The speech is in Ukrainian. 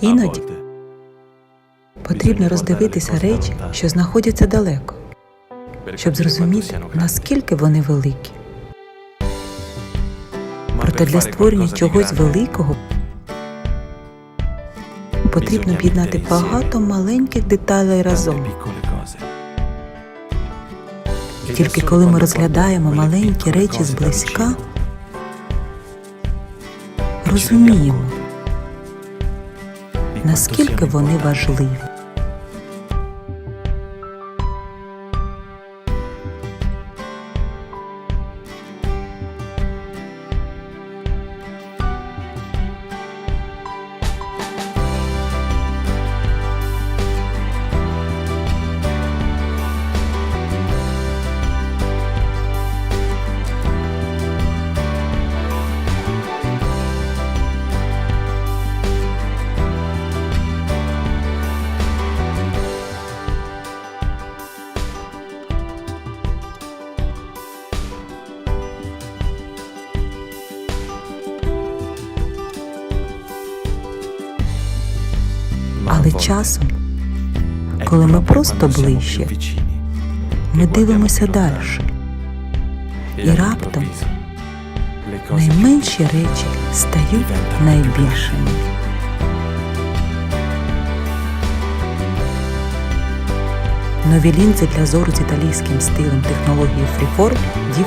Іноді потрібно роздивитися речі, що знаходяться далеко, щоб зрозуміти, наскільки вони великі. Проте для створення чогось великого потрібно об'єднати багато маленьких деталей разом. І тільки коли ми розглядаємо маленькі речі зблизька, розуміємо, наскільки вони важливі. Але часом, коли ми просто ближче, ми дивимося далі. І раптом найменші речі стають найбільшими. Нові лінзи для зору з італійським стилем технології Freeform 3.